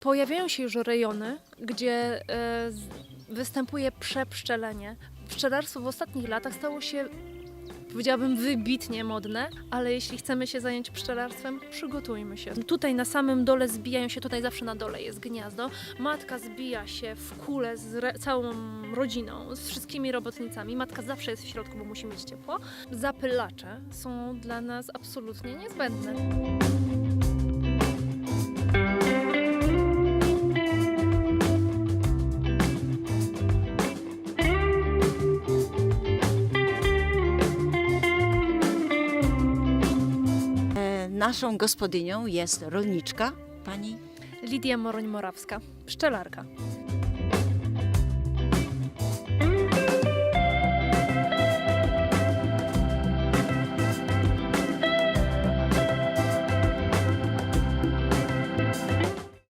Pojawiają się już rejony, gdzie e, występuje przepszczelenie. Pszczelarstwo w ostatnich latach stało się, powiedziałabym, wybitnie modne, ale jeśli chcemy się zająć pszczelarstwem, przygotujmy się. Tutaj na samym dole zbijają się, tutaj zawsze na dole jest gniazdo. Matka zbija się w kulę z całą rodziną, z wszystkimi robotnicami. Matka zawsze jest w środku, bo musi mieć ciepło. Zapylacze są dla nas absolutnie niezbędne. naszą gospodynią jest rolniczka pani Lidia Moroń-Morawska, pszczelarka.